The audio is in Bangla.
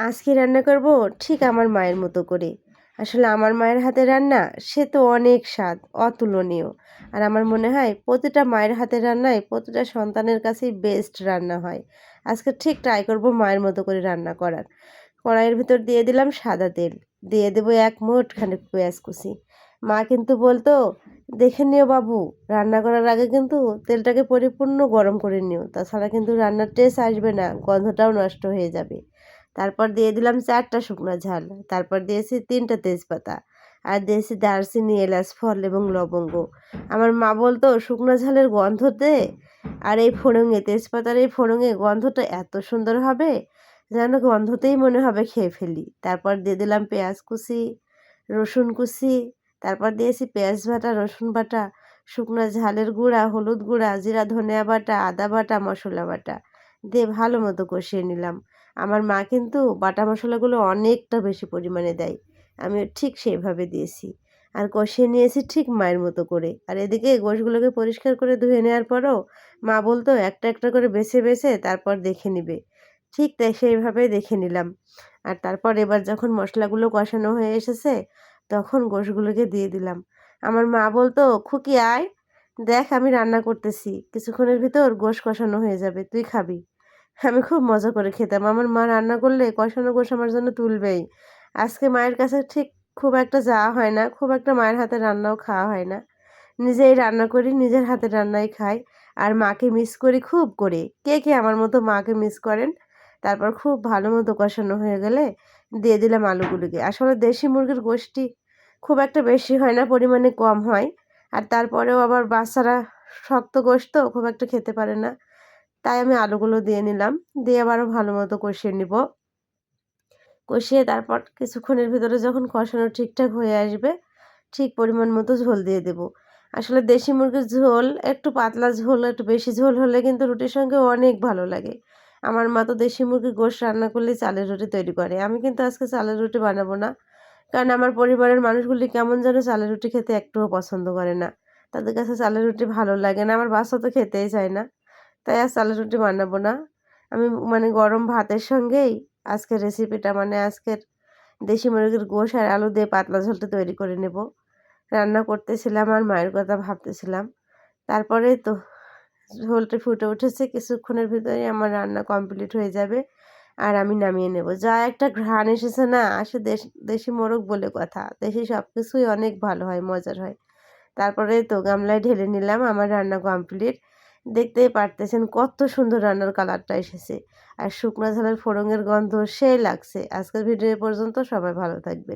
আজকে রান্না করব ঠিক আমার মায়ের মতো করে। আসলে আমার মায়ের হাতে রান্না, সে তো অনেক স্বাদ, অতুলনীয়। আর আমার মনে হয় প্রতিটা মায়ের হাতে রান্নায় প্রতিটা সন্তানের কাছেই বেস্ট রান্না হয়। আজকে ঠিক ট্রাই করব মায়ের মতো করে রান্না করার। কড়াইয়ের ভিতর দিয়ে দিলাম সাদা তেল। দিয়ে দেবো এক মুঠ খানিক পেঁয়াজ কুচি। মা কিন্তু বলতো, দেখে নিও বাবু, রান্না করার আগে কিন্তু তেলটাকে পরিপূর্ণ গরম করে নিও। তাছাড়া কিন্তু রান্নার টেস্ট আসবে না, গন্ধটাও নষ্ট হয়ে যাবে। তারপর দিয়ে দিলাম চারটা শুকনো ঝাল, তারপর দিয়েছি তিনটা তেজপাতা, আর দিয়েছি দারচিনি, এলাচ, ফল এবং লবঙ্গ। আমার মা বলতো, শুকনো ঝালের গন্ধ দে, আর এই ফোড়ঙে তেজপাতার এই ফোড়ঙে গন্ধটা এত সুন্দর হবে যেন গন্ধতেই মনে হবে খেয়ে ফেলি। তারপর দিয়ে দিলাম পেঁয়াজ কুচি, রসুন কুচি, তারপর দিয়েছি পেঁয়াজ বাটা, রসুন বাটা, শুকনো ঝালের গুঁড়া, হলুদ গুঁড়া, জিরা ধনিয়া বাটা, আদা বাটা, মশলা বাটা। দিয়ে ভালো মতো কষিয়ে নিলাম। আমার মা কিন্তু বাটা মশলাগুলো অনেকটা বেশি পরিমাণে দেয়। আমি ঠিক সেইভাবে দিয়েছি। আর কষিয়ে নিয়েছি ঠিক মায়ের মতো করে। আর এদিকে গোশগুলোকে পরিষ্কার করে ধুয়ে নেওয়ার পরও মা বলতো, একটা একটা করে বেছে বেছে তারপর দেখে নিবে। ঠিক তাই সেইভাবে দেখে নিলাম। আর তারপর এবার যখন মশলাগুলো কষানো হয়ে এসেছে, তখন গোশগুলোকে দিয়ে দিলাম। আমার মা বলতো, খুকি, আয়। দেখ আমি রান্না করতেছি। কিছুক্ষণের ভিতর গোশ কষানো হয়ে যাবে, তুই খাবি। আমি খুব মজা করে খেতাম। আমার মা রান্না করলে কষানো গোশ আমার জন্য তুলবেই। আজকে মায়ের কাছে ঠিক খুব একটা যাওয়া হয় না, খুব একটা মায়ের হাতে রান্নাও খাওয়া হয় না। নিজেই রান্না করি, নিজের হাতে রান্নাই খাই। আর মাকে মিস করি, খুব করে। কে কে আমার মতো মাকে মিস করেন? তারপর খুব ভালো মতো কষানো হয়ে গেলে দিয়ে দিলাম আলুগুলোকে। আসলে দেশি মুরগির গোষ্ঠী খুব একটা বেশি হয় না, পরিমাণে কম হয়। আর তারপরেও আবার বাচ্চারা শক্ত গোস্ত খুব একটা খেতে পারে না। তাই আমি আলুগুলো দিয়ে নিলাম। দিয়ে আবারও ভালো মতো কষিয়ে নিব। কষিয়ে তারপর কিছুক্ষণের ভিতরে যখন কষানো ঠিকঠাক হয়ে আসবে, ঠিক পরিমাণ মতো ঝোল দিয়ে দেব। আসলে দেশি মুরগির ঝোল, একটু পাতলা ঝোল, একটু বেশি ঝোল হলে কিন্তু রুটির সঙ্গে অনেক ভালো লাগে। আমার মা তো দেশি মুরগির গোশ রান্না করলে চালের রুটি তৈরি করে। আমি কিন্তু আজকে চালের রুটি বানাবো না। কারণ আমার পরিবারের মানুষগুলি কেমন যেন চালের রুটি খেতে একটুও পছন্দ করে না। তাদের কাছে চালের রুটি ভালো লাগে না, আমার বাচ্চা তো খেতেই চায় না। তাই আর চালের রুটি বানাবো না। আমি মানে গরম ভাতের সঙ্গেই আজকের রেসিপিটা মানে আজকের দেশি মুরগির গোশ আর আলু দিয়ে পাতলা ঝোলটা তৈরি করে নেব। রান্না করতেছিলাম আর মায়ের কথা ভাবতেছিলাম। তারপরে তো ঝোলটা ফুটে উঠেছে, কিছুক্ষণের ভিতরে আমার রান্না কমপ্লিট হয়ে যাবে। আর আমি নামিয়ে নেব। যা একটা ঘ্রাণ এসেছে না, আসে দেশ, দেশি মোরগ বলে কথা। দেশি সব কিছুই অনেক ভালো হয়, মজার হয়। তারপরে তো গামলায় ঢেলে নিলাম আমার রান্না কমপ্লিট দেখতেই পারতেছেন কত সুন্দর রান্নার কালারটা এসেছে। আর শুকনো ঝালের ফোড়ঙের গন্ধ সেই লাগছে। আজকের ভিডিও পর্যন্ত সবাই ভালো থাকবে